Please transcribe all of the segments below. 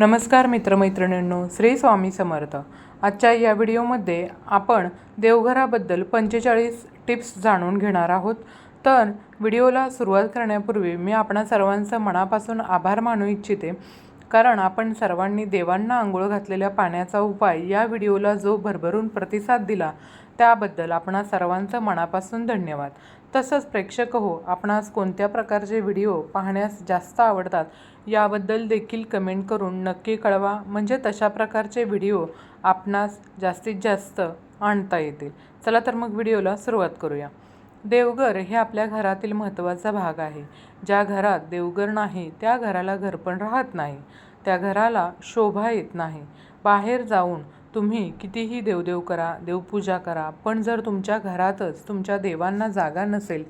नमस्कार मित्रमैत्रिणींनो श्री स्वामी समर्थ. आजच्या या व्हिडिओमध्ये आपण देवघराबद्दल पंचेचाळीस टिप्स जाणून घेणार आहोत. तर व्हिडिओला सुरुवात करण्यापूर्वी मी आपणा सर्वांचं मनापासून आभार मानू इच्छिते. कारण आपण सर्वांनी देवांना आंघोळ घातलेल्या पाण्याचा उपाय या व्हिडिओला जो भरभरून प्रतिसाद दिला त्याबद्दल आपणा सर्वांचं मनापासून धन्यवाद. तसंच प्रेक्षक हो आपणास कोणत्या प्रकारचे व्हिडिओ पाहण्यास जास्त आवडतात याबद्दल देखील कमेंट करून नक्की कळवा. म्हणजे तशा प्रकारचे व्हिडिओ आपणास जास्तीत जास्त आणता येतील. चला तर मग व्हिडिओला सुरुवात करूया. देवघर हे आपल्या घरातील महत्त्वाचा भाग आहे. ज्या घरात देवघर नाही त्या घराला घरपण राहत नाही. त्या घराला शोभा येत नाही. बाहेर जाऊन तुम्ही कितीही देवदेव करा देवपूजा करा पण जर तुमच्या घरातच तुमच्या देवांना जागा नसेल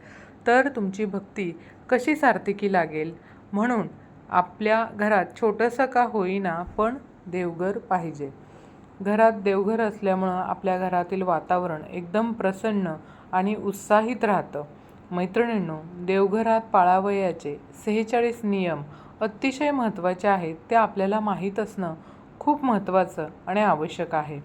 तर तुमची भक्ती कशी सार्थकी लागेल? म्हणून आपल्या घरात छोटंसं का होईना पण देवघर पाहिजे. घरात देवघर असल्यामुळं आपल्या घरातील वातावरण एकदम प्रसन्न आणि उत्साहित राहतं. मैत्रिणींनो देवघरात पाळावयाचे सेहेचाळीस नियम अतिशय महत्त्वाचे आहेत ते आपल्याला माहीत असणं खूप महत्त्वाचं आणि आवश्यक आहे.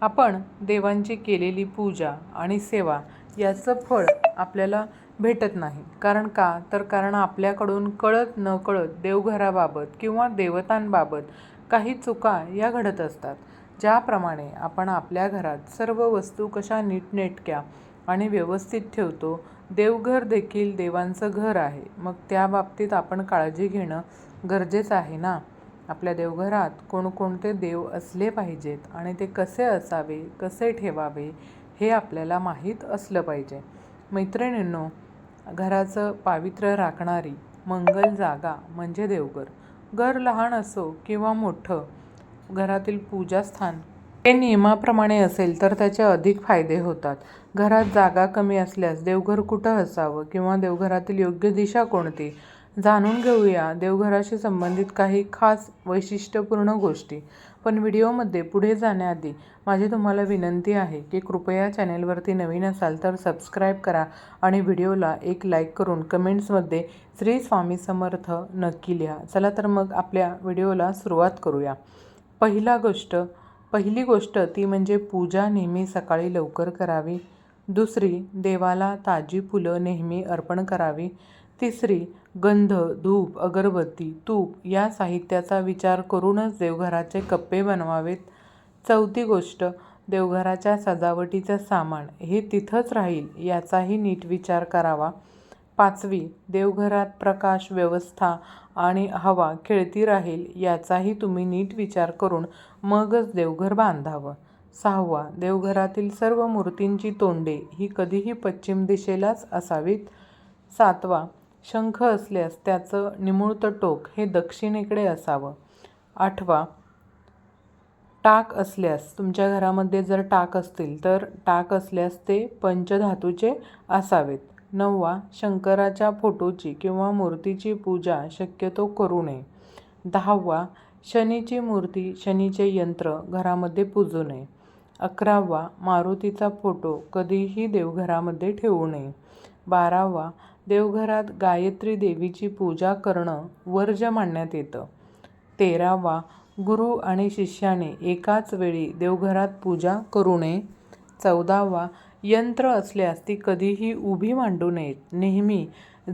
आपण देवांची केलेली पूजा आणि सेवा याचं फळ आपल्याला भेटत नाही. कारण का? तर कारण आपल्याकडून कळत न कळत देवघराबाबत किंवा देवतांबाबत काही चुका या घडत असतात ज्याप्रमाणे आपण आपल्या घरात सर्व वस्तू कशा नीटनेटक्या आणि व्यवस्थित ठेवतो. देवघर देखील देवांचं घर आहे. मग त्या बाबतीत आपण काळजी घेणं गरजेचं आहे ना? आपल्या देवघरात कोणकोणते देव असले पाहिजेत आणि ते कसे असावे कसे ठेवावे हे आपल्याला माहीत असलं पाहिजे. मैत्रिणींनो घराचं पावित्र्य राखणारी मंगल जागा म्हणजे देवघर. घर लहान असो किंवा मोठं घरातील पूजास्थान हे नियमाप्रमाणे असेल तर त्याचे अधिक फायदे होतात. घरात जागा कमी असल्यास देवघर कुठं असावं किंवा देवघरातील योग्य दिशा कोणती? जाणून घेऊया देवघराशी संबंधित काही खास वैशिष्ट्यपूर्ण गोष्टी. पण व्हिडिओमध्ये पुढे जाण्याआधी माझी तुम्हाला विनंती आहे की कृपया चॅनेलवरती नवीन असाल तर सबस्क्राईब करा आणि व्हिडिओला एक लाईक करून कमेंट्समध्ये श्री स्वामी समर्थ नक्की लिहा. चला तर मग आपल्या व्हिडिओला सुरुवात करूया. पहिला गोष्ट पहिली गोष्ट ती म्हणजे पूजा नेहमी सकाळी लवकर करावी. दुसरी देवाला ताजी फुलं नेहमी अर्पण करावी. तिसरी गंध धूप अगरबत्ती तूप या साहित्याचा विचार करूनच देवघराचे कप्पे बनवावेत. चौथी गोष्ट देवघराच्या सजावटीचं सामान हे तिथंच राहील याचाही नीट विचार करावा. पाचवी देवघरात प्रकाश व्यवस्था आणि हवा खेळती राहील याचाही तुम्ही नीट विचार करून मगच देवघर बांधावं. सहावा देवघरातील सर्व मूर्तींची तोंडे ही कधीही पश्चिम दिशेलाच असावीत. सातवा शंख असल्यास त्याचं निमुळतं टोक हे दक्षिणेकडे असावं. आठवा टाक असल्यास तुमच्या घरामध्ये जर टाक असतील तर टाक असल्यास ते पंचधातूचे असावेत. नववा शंकराच्या फोटोची किंवा मूर्तीची पूजा शक्यतो करू नये. दहावा शनीची मूर्ती शनीचे यंत्र घरामध्ये पूजू नये. अकरावा मारुतीचा फोटो कधीही देवघरामध्ये ठेवू नये. बारावा देवघरात गायत्री देवीची पूजा करणं वर्ज्य मानण्यात येतं. तेरावा गुरु आणि शिष्याने एकाच वेळी देवघरात पूजा करू नये. चौदावा यंत्र असल्यास ती कधीही उभी मांडू नयेत. नेहमी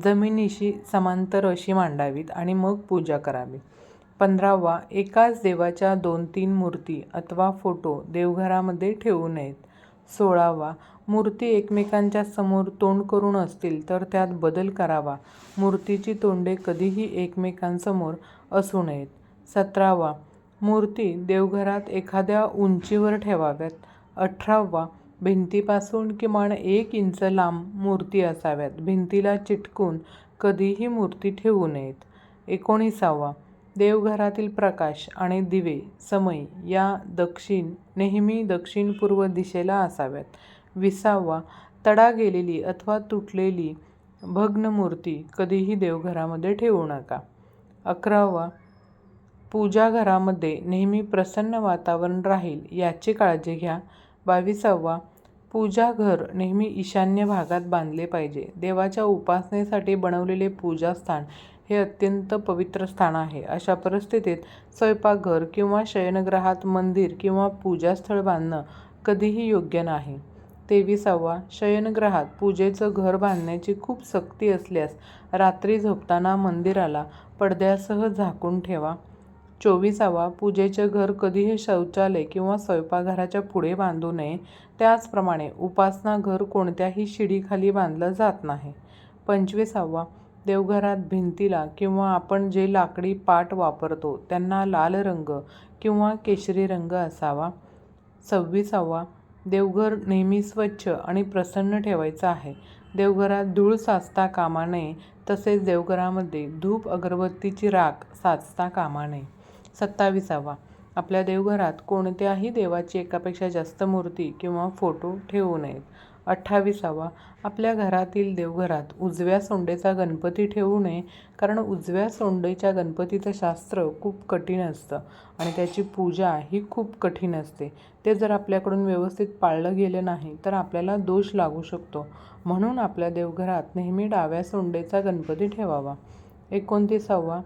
जमिनीशी समांतर अशी मांडावीत आणि मग पूजा करावी. पंधरावा एकाच देवाच्या दोन तीन मूर्ती अथवा फोटो देवघरामध्ये ठेवू नयेत. सोळावा मूर्ती एकमेकांच्या समोर तोंड करून असतील तर त्यात बदल करावा. मूर्तीची तोंडे कधीही एकमेकांसमोर असू नयेत. सतरावा मूर्ती देवघरात एखाद्या उंचीवर ठेवाव्यात. अठरावा भिंतीपासून किमान एक इंच लांब मूर्ती असाव्यात. भिंतीला चिटकून कधीही मूर्ती ठेवू नयेत. एकोणीसावा देवघरातील प्रकाश आणि दिवे समय या दक्षिण नेहमी दक्षिण पूर्व दिशेला असाव्यात. विसावा तडा गेलेली अथवा तुटलेली भग्न मूर्ती कधीही देवघरामध्ये ठेवू नका. अकरावा पूजा घरामध्ये नेहमी प्रसन्न वातावरण राहील याची काळजी घ्या. बावीसावा. पूजा घर नेहमी ईशान्य भागात बांधले पाहिजे. देवाच्या उपासनेसाठी बनवलेले पूजास्थान हे अत्यंत पवित्र स्थान आहे. अशा परिस्थितीत स्वयंपाकघर किंवा शयनगृहात मंदिर किंवा पूजास्थळ बांधणं कधीही योग्य नाही. तेविसावा. शयनगृहात पूजेचं घर बांधण्याची खूप सक्ती असल्यास रात्री झोपताना मंदिराला पडद्यासह झाकून ठेवा. चोवीसावा पूजेचे घर कधीही शौचालय किंवा स्वयंपाकघराच्या पुढे बांधू नये. त्याचप्रमाणे उपासना घर कोणत्याही शिडीखाली बांधलं जात नाही. पंचवीसावा देवघरात भिंतीला किंवा आपण जे लाकडी पाट वापरतो त्यांना लाल रंग किंवा केशरी रंग असावा. सव्वीसावा देवघर नेहमी स्वच्छ आणि प्रसन्न ठेवायचं आहे. देवघरात धूळ साचता कामा नये तसेच देवघरामध्ये धूप अगरबत्तीची राख साचता कामा नये. सत्ताविसावा. आपल्या देवघरात कोणत्याही देवाची एकापेक्षा जास्त मूर्ती किंवा फोटो ठेवू नयेत. अठ्ठावीसावा. आपल्या घरातील देवघरात उजव्या सोंडेचा गणपती ठेवू नये कारण उजव्या सोंडेच्या गणपतीचं शास्त्र खूप कठीण असतं आणि त्याची पूजा ही खूप कठीण असते. ते जर आपल्याकडून व्यवस्थित पाळलं गेलं नाही तर आपल्याला दोष लागू शकतो. म्हणून आपल्या देवघरात नेहमी डाव्या सोंडेचा गणपती ठेवावा. एकोणतीसावा.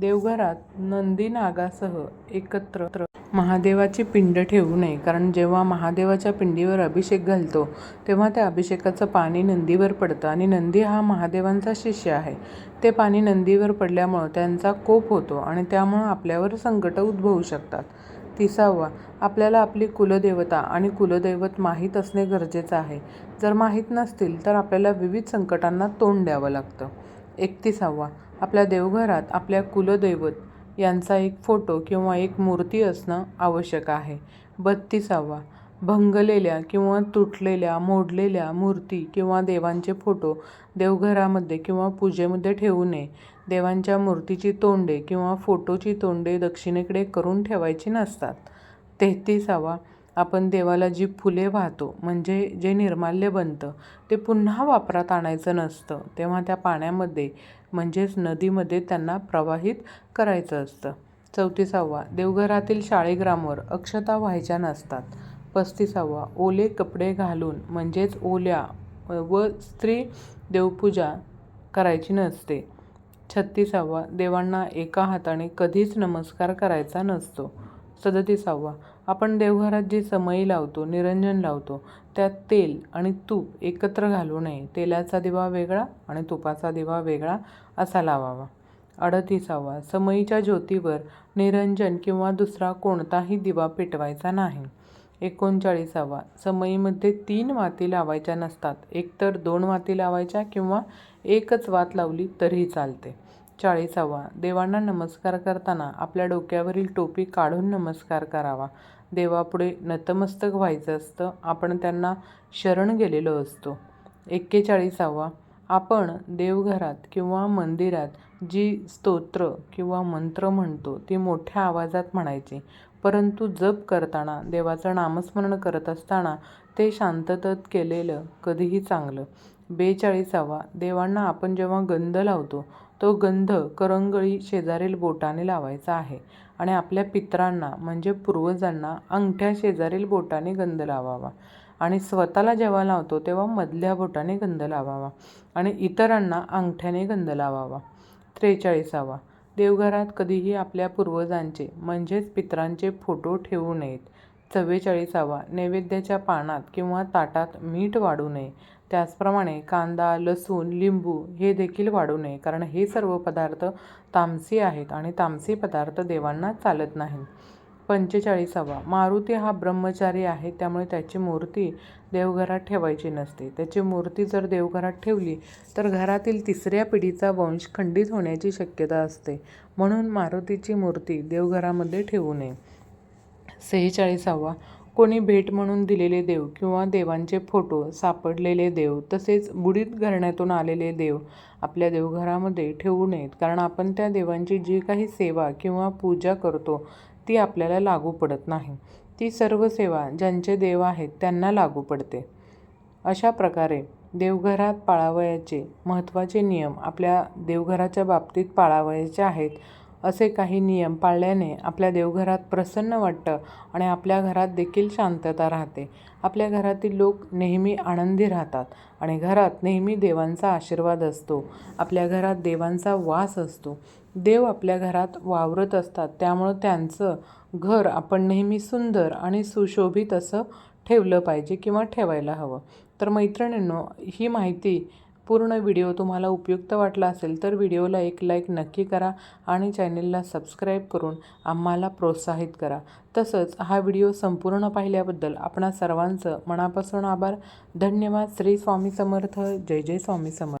देवघरात नंदी नागासह एकत्र महादेवाची पिंड ठेवू नये. कारण जेव्हा महादेवाच्या पिंडीवर अभिषेक घालतो तेव्हा त्या अभिषेकाचं पाणी नंदीवर पडतं आणि नंदी हा महादेवांचा शिष्य आहे. ते पाणी नंदीवर पडल्यामुळं त्यांचा कोप होतो आणि त्यामुळं आपल्यावर संकट उद्भवू शकतात. तिसावा आपल्याला आपली कुलदेवता आणि कुलदैवत माहीत असणे गरजेचं आहे. जर माहीत नसतील तर आपल्याला विविध संकटांना तोंड द्यावं लागतं. एकतीसावा. आपल्या देवघरात आपल्या कुलदैवत यांचा एक फोटो किंवा एक मूर्ती असणं आवश्यक आहे. बत्तीसावा. भंगलेल्या किंवा तुटलेल्या मोडलेल्या मूर्ती किंवा देवांचे फोटो देवघरामध्ये किंवा पूजेमध्ये ठेवू नये. देवांच्या मूर्तीची तोंडे किंवा फोटोची तोंडे दक्षिणेकडे करून ठेवायची नसतात. तेहतीसावा. आपण देवाला जी फुले वाहतो म्हणजे जे निर्माल्य बनतं ते पुन्हा वापरात आणायचं नसतं. तेव्हा त्या पाण्यामध्ये म्हणजेच नदीमध्ये त्यांना प्रवाहित करायचं असतं. चौतीसावा देवघरातील शाळेग्रामवर अक्षता व्हायच्या नसतात. पस्तीसावा ओले कपडे घालून म्हणजेच ओल्या व स्त्री देवपूजा करायची नसते. छत्तीसावा देवांना एका हाताने कधीच नमस्कार करायचा नसतो. सदतीसावा आपण देवघरात जी समई लावतो निरंजन लावतो त्यात तेल आणि तूप एकत्र घालू नये. तेलाचा दिवा वेगळा आणि तुपाचा दिवा वेगळा असा लावावा. अडतीसावा समईच्या ज्योतीवर निरंजन किंवा दुसरा कोणताही दिवा पेटवायचा नाही. एकोणचाळीसावा समईमध्ये तीन वाती लावायच्या नसतात. एकतर दोन वाती लावायच्या किंवा एकच वात लावली तरीही चालते. चाळीसावा देवांना नमस्कार करताना आपल्या डोक्यावरील टोपी काढून नमस्कार करावा. देवापुढे नतमस्तक व्हायचं असतं आपण त्यांना शरण गेलेलो असतो. एक्केचाळीसावा आपण देवघरात किंवा मंदिरात जी स्तोत्र किंवा मंत्र म्हणतो ती मोठ्या आवाजात म्हणायची. परंतु जप करताना देवाचं नामस्मरण करत असताना ते शांततत केलेलं कधीही चांगलं. बेचाळीसावा देवांना आपण जेव्हा गंध लावतो तो गंध करंगळी शेजारील बोटाने लावायचा आहे आणि आपल्या पितरांना म्हणजे पूर्वजांना अंगठ्या शेजारील बोटाने गंध लावावा आणि स्वतःला जेव्हा लावतो तेव्हा मधल्या बोटाने गंध लावावा आणि इतरांना अंगठ्याने गंध लावावा. त्रेचाळीसावा. देवघरात कधीही आपल्या पूर्वजांचे म्हणजेच पितरांचे फोटो ठेवू नयेत. चव्वेचाळीसावा. नैवेद्याच्या पानात किंवा ताटात मीठ वाढू नये. त्याचप्रमाणे कांदा लसूण लिंबू हे देखील वाढू नये कारण हे सर्व पदार्थ तामसी आहेत आणि तामसी पदार्थ देवांना चालत नाही पंचेचाळीसावा मारुती हा ब्रह्मचारी आहे त्यामुळे त्याची मूर्ती देवघरात ठेवायची नसते. त्याची मूर्ती जर देवघरात ठेवली तर घरातील तिसऱ्या पिढीचा वंश खंडित होण्याची शक्यता असते. म्हणून मारुतीची मूर्ती देवघरामध्ये ठेवू नये. सेहेचाळीसावा कोणी भेट म्हणून दिलेले देव किंवा देवांचे फोटो सापडलेले देव तसेच बुडीत घराण्यातून आलेले देव आपल्या देवघरामध्ये ठेवू नयेत. कारण आपण त्या देवांची जी काही सेवा किंवा पूजा करतो ती आपल्याला लागू पडत नाही. ती सर्व सेवा ज्यांचे देव आहेत त्यांना लागू पडते. अशा प्रकारे देवघरात पाळावयाचे महत्त्वाचे नियम आपल्या देवघराच्या बाबतीत पाळावयाचे आहेत. असे काही नियम पाळल्याने आपल्या देवघरात प्रसन्न वाटतं आणि आपल्या घरात देखील शांतता राहते. आपल्या घरातील लोक नेहमी आनंदी राहतात आणि घरात नेहमी देवांचा आशीर्वाद असतो. आपल्या घरात देवांचा वास असतो. देव आपल्या घरात वावरत असतात. त्यामुळं त्यांचं घर आपण नेहमी सुंदर आणि सुशोभित असं ठेवलं पाहिजे किंवा ठेवायला हवं. तर मैत्रिणींनो ही माहिती पूर्ण व्हिडिओ तुम्हाला उपयुक्त वाटला असेल तर व्हिडिओला एक लाईक नक्की करा आणि चॅनेलला सबस्क्राईब करून आम्हाला प्रोत्साहित करा. तसंच हा व्हिडिओ संपूर्ण पाहिल्याबद्दल आपणा सर्वांचं मनापासून आभार. धन्यवाद. श्री स्वामी समर्थ. जय जय स्वामी समर्थ.